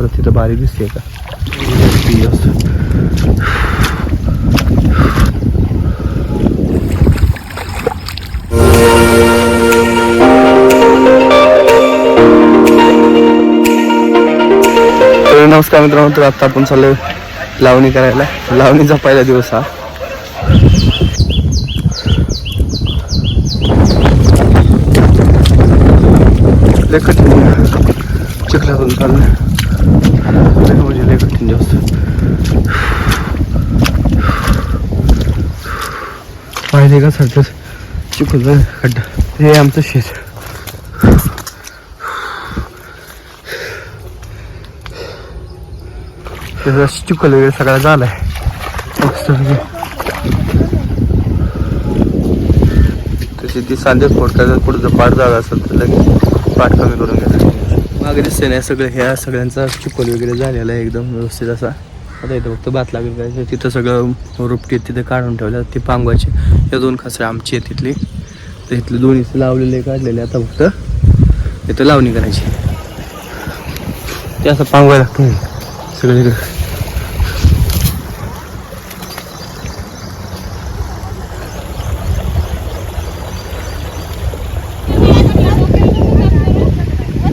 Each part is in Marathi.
परत तिथं बारी दिसते का? नमस्कार मित्रांनो तर आता आपण चाललोय लावणी करायला. लावणीचा पहिला दिवस हा. लय कठीण चिखलातून चाललंय. म्हणजे लय कठीण जास्त पाहिजे का सारखं चिखल खड्डा हे आमचं शेत त्याचा चिखल वगैरे सगळा झालाय. तशी ती सांधेच फोड करतात पुढे जर पाठ जागा असेल तर लगेच पाठ कमी करून घेतात मागे दिसते सगळं ह्या सगळ्यांचा चिकोल वगैरे झालेला आहे एकदम व्यवस्थित असा. आता इथं फक्त भात लागेल करायचं तिथं सगळं रुपटी तिथे काढून ठेवलं ते पांगवायचे या दोन खसऱ्या आमची आहेत तिथली तर इथले दोन्ही लावलेले काढलेले आता फक्त. इथं लावणी करायची. ते असं पांगवायला लागतं. सगळीकडे.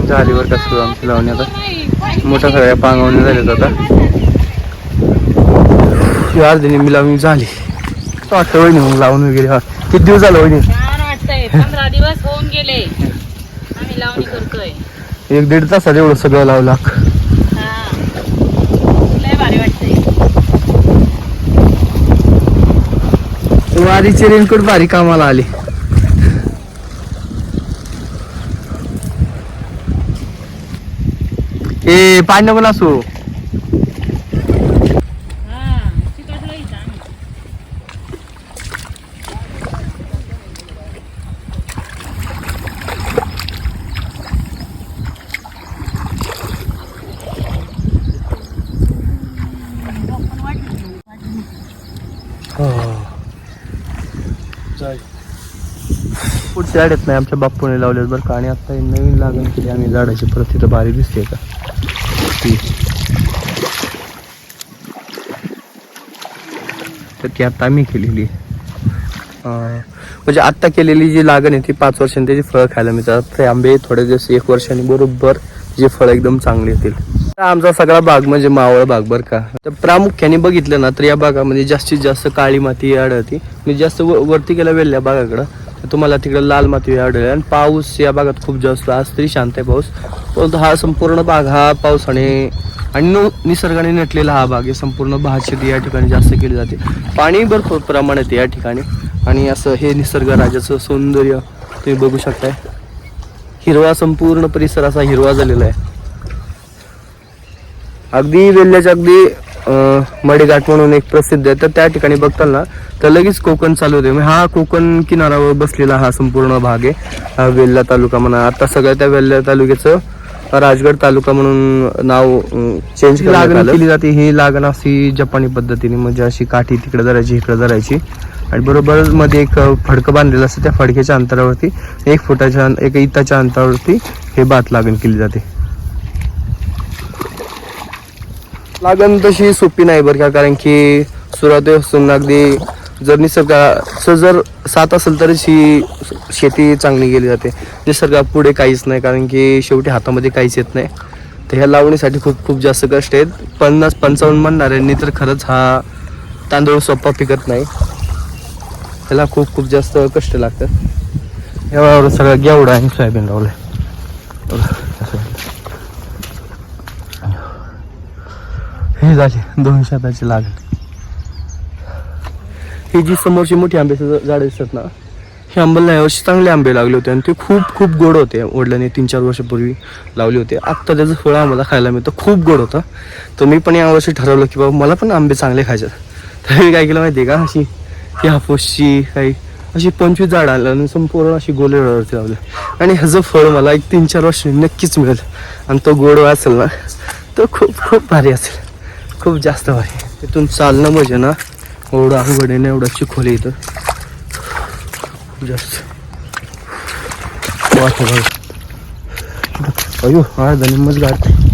झाली बरं का सुरू आमची लावणी आता. मोठ्या सगळ्या पांगवणी झाल्यात आता. ही अर्धी निम्मी लावणी झाली वाटतं वहिनी मग लावून वगैरे. हा. किती दिवस झालं वहिनी पंधरा दिवस होऊन गेले. आम्ही लावणी करतोय. एक दीड तासात एवढं सगळं लावलं वारीचे रेनकोट भारी कामाला आले. ए पाणी नको असो हा तिकडं इथं नाही आमच्या बाप्पूने लावले बरं का. आणि आता नवीन लागण केली आम्ही झाडाची परत तिथं बारी दिसते का? ती तर ती आता आम्ही केलेली. म्हणजे आत्ता केलेली जी लागण आहे ती पाच वर्षांनी त्याची फळं खायला मिळतात. ते आंबे थोडे दिवस एक वर्षांनी बरोबर जे फळ एकदम चांगले येतील. आमचा सगळा भाग म्हणजे मावळ भाग बर का. तर प्रामुख्याने बघितलं ना तर या भागामध्ये जास्तीत जास्त काळी माती आढळते. म्हणजे मी जास्त व- वरती गेल्या वेळल्या भागाकडं. तुम्हाला तिकडे लाल माती आढळेल. आणि पाऊस या भागात खूप जास्त आज तरी शांत आहे पाऊस. परंतु हा संपूर्ण भाग हा पावसाने आणि नु- निसर्गाने नटलेला हा भाग आहे. संपूर्ण भात शेती या ठिकाणी जास्त केली जाते. पाणी भरपूर प्रमाणात या ठिकाणी. आणि असं हे निसर्ग राजाचं सौंदर्य तुम्ही बघू शकताय. हिरवा संपूर्ण परिसर असा हिरवा झालेला आहे. अगदी वेल्ल्याच्या अगदी मडेघाट म्हणून एक प्रसिद्ध आहे. तर त्या ठिकाणी बघताना तर लगेच कोकण चालू होते म्हणजे हा कोकण किनाऱ्यावर बसलेला हा संपूर्ण भाग आहे. वेल्ला तालुका म्हणा. आता सगळ्या त्या वेल्ला तालुक्याचं राजगड तालुका म्हणून नाव चेंज लागण केली जाते ही लागण अशी जपानी पद्धतीने म्हणजे अशी काठी तिकडे धरायची इकडे धरायची. आणि बरोबर मध्ये एक फडकं बांधलेलं असतं. त्या फडक्याच्या अंतरावरती एक फुटाच्या एक इताच्या अंतरावरती हे भात लागण केली जाते. लागण तशी सोपी नाही बरं का कारण की सुरुवातीपासून अगदी जर निसर्गाचं जर साथ असेल तरच ही शेती चांगली गेली जाते. निसर्गा पुढे काहीच नाही कारण की शेवटी हातामध्ये काहीच येत नाही. तर ह्या लावणीसाठी खूप खूप जास्त कष्ट आहेत. पन्नास पंचावन्न म्हणणाऱ्यांनी तर खरंच हा तांदूळ सोपा पिकत नाही. त्याला खूप खूप जास्त कष्ट लागतात. यावर सगळं गेवडा आणि सोयाबीन लावलंय बघा, असं. हे झाले दोन शेताची लागण ही जी समोरची मोठी आंब्याचं झाड दिसतात ना हे आंब्याला यावर्षी चांगले आंबे लागले होते आणि ते खूप खूप गोड होते. वडिलांनी तीन चार वर्षापूर्वी लावले होते. आत्ता त्याचं फळ आम्हाला खायला मिळतं. खूप गोड होतं. तर मी पण यावर्षी ठरवलं की बाबा मला पण आंबे चांगले खायचे तर मी काय केलं माहिती आहे का? अशी ती हापूसची काही अशी पंचवीस झाड आलं आणि संपूर्ण अशी गोलेवरती लावले आणि ह्याचं फळ मला एक तीन चार वर्ष नक्कीच मिळेल. आणि तो गोड असेल ना तो खूप खूप भारी असेल. खूप जास्त भारी. तिथून चालणं म्हणजे ना एवढं अवघड आहे ना एवढं चिखोली इथं. खूप जास्त. वाटत अयो अर्धा निम्मच गाडते.